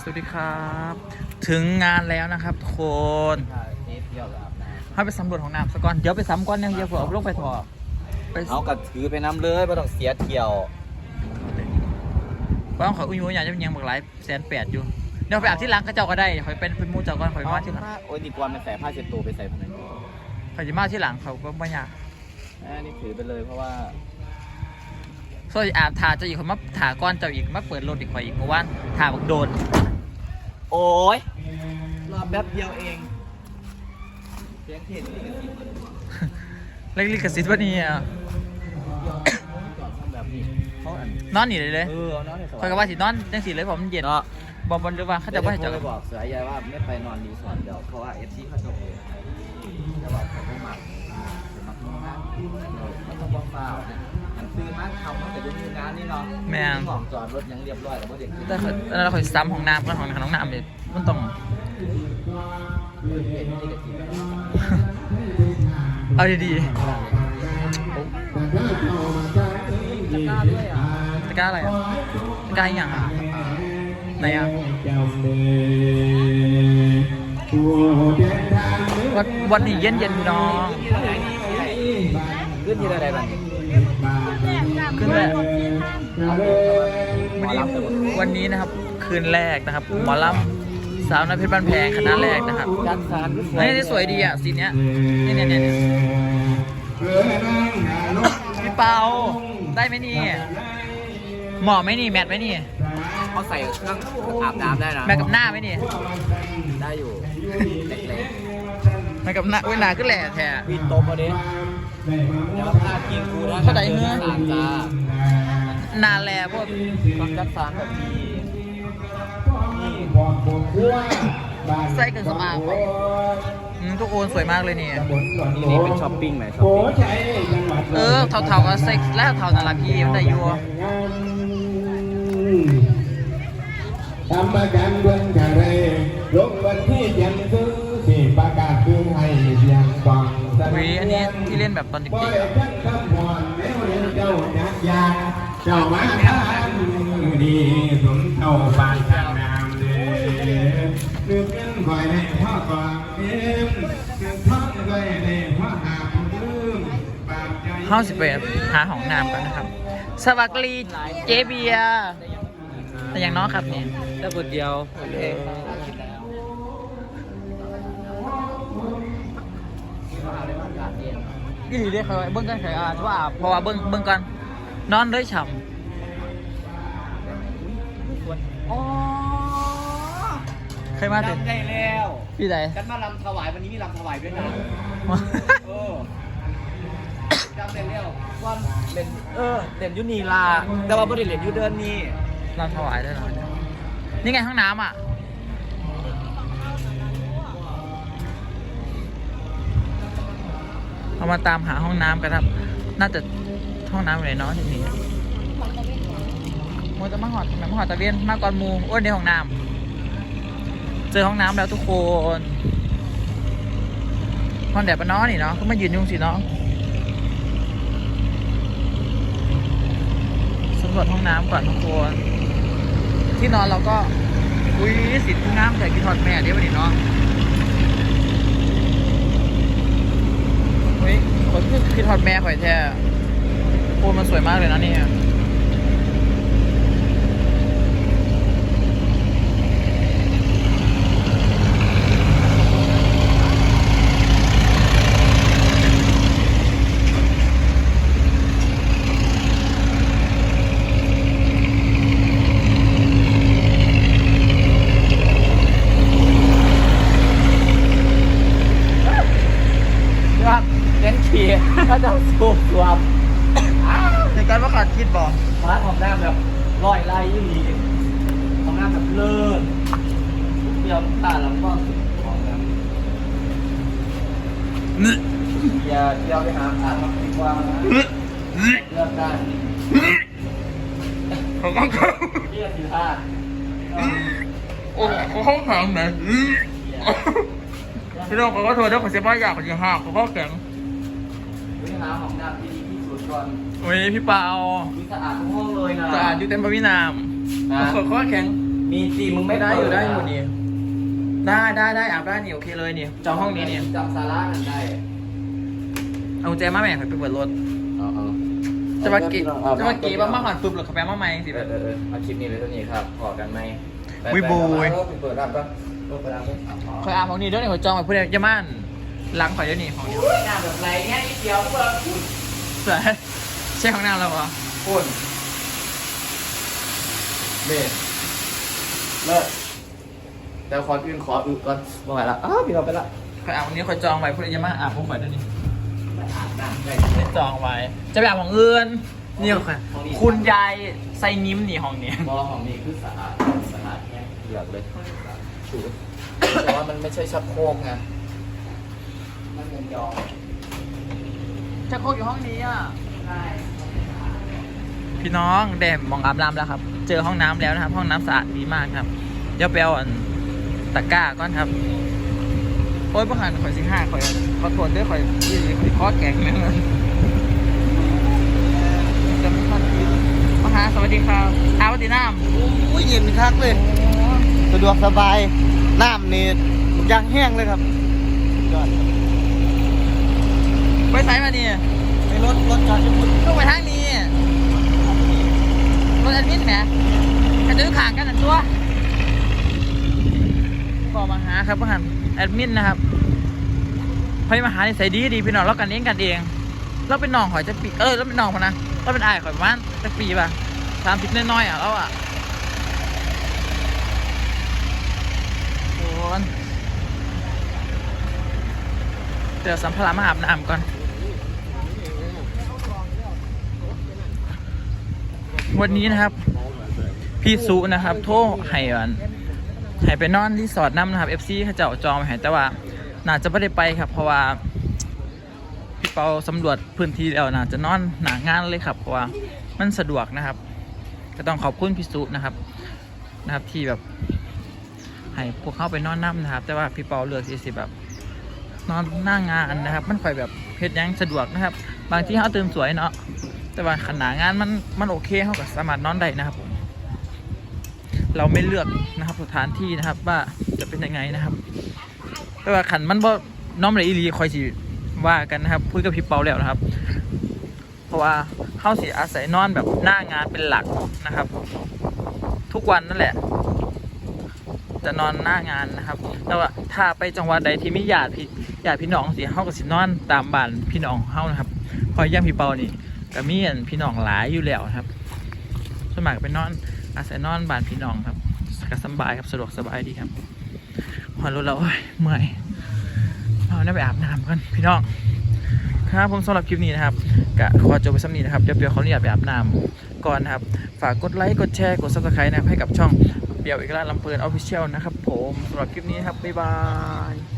สวัสดีครับ ถึงงานแล้วนะครับทุกคนเทปเที่ยวกับอาบน้ให้ไปสำรวจของน้ำสกก่อน เดี๋ยวไปซ้ำก่อนเนี่ยเดี๋ยวผมเอาลงไปถอดไปำเอากระถือไปน้ำเลยไม่ต้องเสียเที่ยวบ้างขอยอุ้ยอุ้ยอยากจะเป็นยังบักหลายแสนแปดอยู่ เดี๋ยวไปอาบที่หลังก็เจ้าก็ได้ขอยเป็นเป็นหมูเจ้าก่อนขอยมาที่หลังโอ้ยดีกว่ามันใส่ผ้าเช็ดตัวไปใส่ผนังขอยจะมาที่หลังเขาก็ไม่อยากอันนี้ถือไปเลยเพราะว่าโซ่อาบถ่าเจ้าอีกคนมาถ่าก้อนเจ้าอีกมาเปิดรถอีกข่อยอีกเมื่อวานถ่าบักโดน โอ้ยรอแป๊บเดียวเองเสียงเทศนี่กันสิเล็กลิกสิทธิ์วันนี้อะจอดทำแบบนี้เขาอันนอนหนีเลยเลยเออเอาน้องในสข่อยก็ว่าสินอนจังสิเลยผมมันเย็นเนาะบอกบอลหรือว่าเขาจะว่าให้เจ้าเจ้าไปบอกเสือยายว่าไม่ไปนอนรีสอร์ทเดี๋ยวเพราะว่าเอฟซีเขาจะโอนจะบอกเขาไม่มาจะมาทำงานมันต้องบอกเปล่า เนี่ยมันซื้อมาทำมันแต่ดูงานนี่เนาะแม่งของจอดรถยังเรียบร้อยแต่ว่าเด็กขึ้นแต่ข่อยแล้วข่อยซ้ำของน้ำก็ของของน้ำเลยมันต้อง เห็นไม่ได้กระถิ่นเอาดีจะกล้าด้วยอะๆตะกร้าอะไรอะตะกร้าอหย่างอะไหนอะวันวันนี้เย็นเย็นๆน้องขึ้นที่อะไรบ้างขึ้น แรกหมอลำวันนี้นะครับคืนแรกนะครับหมอลำสาวน้อยเพชรบ้านแพงคณะแรกนะครับจัดสารนี่ที่สวยดีอะสีเนี้ยนี่เนี่ยเนี่ยพี่เปาได้ไหมนี่เหมาะไหมนี่แมทไหมนี่เขาใส่เครื่องอาบน้ำได้นะแมทกับหน้าไหมนี่ได้อยู่เล็กแมทกับหน้าเวลาก็แหล่แท้ๆวีตบมาดิ เดี๋ยวพากินกูนะเท่าไหร่เฮ้ยสามจ้านานแลพวกต้องจัดสารแบบนี้ใส่เครื่องสำอางไปอืมทุกคนสวยมากเลยนี่นี่นี่เป็นช้อปปิ้งไหมช้อปปิ้งเออเท่าๆก็เซ็กแล้วเท่านาราพีมันได้อยู่ทำประกันเบื้องทะเลลงวันที่ยันซื้อสี่ประกาศคือให้เสียงฟัง วีอันนี้ที่เล่นแบบตอนเด็กได้ทักคำพรแม้เจ้ามาทานดีสมเท่าบานทางน้ำเลยนึกเงินบ่อยในพ่อก่อนเอ็มนึกท้องบ่อยในพ่อหาผู้ลืมบาปใจๆเฮาสิไปหาของน้ำกันนะครับ สวัสดีเจเบียร์แต่อย่างน้องครับเนี่ได้คนเดียวโอเค ยี่หลีเรียกเขาเบิ้งกันใครอะว่าเพราะว่าเบิ้งเบิ้งกันนอนด้วยฉ่อ๋อำเคยมาถึงจำได้แล้วพี่ใดกันมาลำถวายวันนี้มีลำถวายด้วยนะเออจำได้แล้วว่าเล่นเออเล่นอยูนีลาแต่ว่าไม่ได้เล่นอยูเดินนี่เราถวายได้หน่อยนี่ไงห้องน้ำอะ มาตามหาห้องน้ำกันครับ น่าจะห้องน้ำอยู่ไหนเนาะที่นี่มัวจะมาหอดทำไมมาหอดตะเวียนมาก่อนหมูอ้วนในห้องน้ำเจอห้องน้ำแล้วทุกคนห้องแดดปะเน้อนี่เนาะก็มายืนยุ่งสิเนาะสำรวจห้องน้ำก่อนทุกคนที่นอนเราก็อุ้ยสินงามแต่กินทอดแม่เดี๋ยววันนี้เนาะเฮ้ย คนคือทอดแม่ข่อยแท้โอ้มันสวยมากเลยนะเนี่ยว่า เล่นขี่ก็จะสูบรวม ใน การว่าขาดคิดบอกร้านของน้ำแบบลอยไล่ยี่หลีของน้ำแบบเลิศเดียวตาแล้วก็ของน้ำนี่อย่าเที่ยวไปหาอ่านมาดีกว่านะเลือกได้เขาก็เขาเรียกสิท่าโอ้เขาเข้าแข็งไหนพี่น้องเขาก็โทรได้ขอเสียบ้าอยากขอเสียห้าเขาก็แข็งวิหาของน้ำที่ดีที่สุด ก่อนโอ้ยพี่เปามีสะอาดทุกห้องเลยนะสะอาดอยู่เต็มพระวินามนะเขาก็แข็งมีสิมึงไม่ได้อยู่ได้อยู่นี่ได้ได้ได้อาบได้นี่โอเคเลยนี่จองห้องนี้นี่จำซาร่านั่นได้เอากุญแจมาแม่ขอไปเปิดรถเอาเอาจะมากี่จะมากี่บ้างมาหอนปุ๊บหรือเขาแปลมาใหม่สิเออเออเออเอาคลิปนี้เลยเท่านี้ครับขอกันไหมไปวิบูไปยไปไปเปิดรับปะเปิดรับปะเอาเอาคอยอาบของนี่เด้วยนี่ขอยจองไว้เพื่อนจะม่านหลังข่อยเดี๋ยวนี้ของนี่หน้าแบบไรแค่นิดเดียวเพื่ อใช่ใช่ของน้ำแล้วเหรอคุณเบ้เลิศแต่ขออื่นขออึก่อนบ่ไหวละอ้าวพี่เราไปละคอยอาบของนี้คอยจองไว้เพื่อนจะม่านอาบผมข่อยเดี๋ยวนี้ไปอาบน้ำไปได้จองไว้ จะไปอาบของอื่นนี่ค่ะ คุณยายไซนิ้มนี่ห้องนี้บอของนี้คือสะอาดสะอาดแค่เหลือกเลยชูดแต่ว่ามันไม่ใช่ชักโครกไงมันเป็นยอง จะโคกอยู่ห้องนี้อะพี่น้องเดมมองอาบน้ำแล้วครับ เจอห้องน้ำแล้วนะครับ ห้องน้ำสะอาดดีมากครับเดี๋ยวไปเอาอันตะกร้าก่อนครับ โอ้ยประหารข่อยสิห้าข่อยขอโทษด้วยข่อยยี่ข่อยข้อแข็งนึงเลยจะไม่ค่อยกินประหารสวัสดีครับอาวัสดีน้ำโอ้ยเย็นคักเลย สะดวกสบาย น้ำนี่ยางแห้งเลยครับยอดครับ ไปไสมาเนี่ยในรถรถจอดญี่ปุ่นต้องไปทางนี้รถแอดมินแหมกันจะขางกันอันตัวก็มาหาครับประหารแอดมินนะครับพยมาหาในใส่ดีดีพี่น้องเรากันเองกันเอง เราเป็นน้องข่อยจะปีเออเราเป็นน้องมานะเราเป็นอายข่อยประมาณจะปีป่ะสามสิบน้อยๆอะเราอะโอนเดี๋ยวสัมภาระมาอาบน้ำก่อน วันนี้นะครับ พี่สุนะครับ โทรให้อันให้ไปนอนรีสอร์ทน้ำนะครับ FC เขาเจ้าจองไปให้แต่ว่าน่าจะไม่ได้ไปครับ เพราะว่าพี่เปาสำรวจพื้นที่แล้วน่าจะนอนหนางานเลยครับ เพราะว่ามันสะดวกนะครับ ก็ต้องขอบคุณพี่สุนะครับ นะครับที่แบบ ให้พวกเขาไปนอนน้ำนะครับ แต่ว่าพี่เปาเลือกที่สิแบบนอนหน้างานนะครับ มันค่อยแบบเพชรยังสะดวกนะครับ บางที่เขาตื่นสวยเนาะ แต่ว่าขนาดงานมันมันโอเคเขาก็สามารถนอนได้นะครับผมเราไม่เลือกนะครับสถานที่นะครับว่าจะเป็นยังไงนะครับ แต่ว่าขันมันบ่น้อมเลยอีหลีคอยสิว่ากันนะครับพูดกับพี่เปาแล้วนะครับ เพราะว่าเข้าสิอาศัยนอนแบบหน้างานเป็นหลักนะครับ ทุกวันนั่นแหละ จะนอนหน้างานนะครับ แต่ว่าถ้าไปจังหวัดใดที่มีญาติพี่ญาติพี่น้องสิเฮาก็สินอนตามบ้านพี่น้องเฮานะครับเพอย่ามพี่เปานี่ ก็มีอันพี่น้องหลายอยู่แล้วครับสมัครไปนอนอาศัยนอนบ้านพี่น้องครับก็สบายครับสะดวกสบายดีครับพอรู้แล้วโอ้ยเมื่อยเอาได้ไปอาบน้ำกันพี่น้องครับผมสำหรับคลิปนี้นะครับก็ขอจบไปสักนี้นะครับเดี๋ยวเปียวเขาเนี่ยไปอาบน้ำก่อนนะครับ ฝากกดไลค์กดแชร์กด subscribe นะครับให้กับช่องเปียวอีกร้านลำเพลินออฟฟิเชียลนะครับ ผมสำหรับคลิปนี้ครับบ๊ายบาย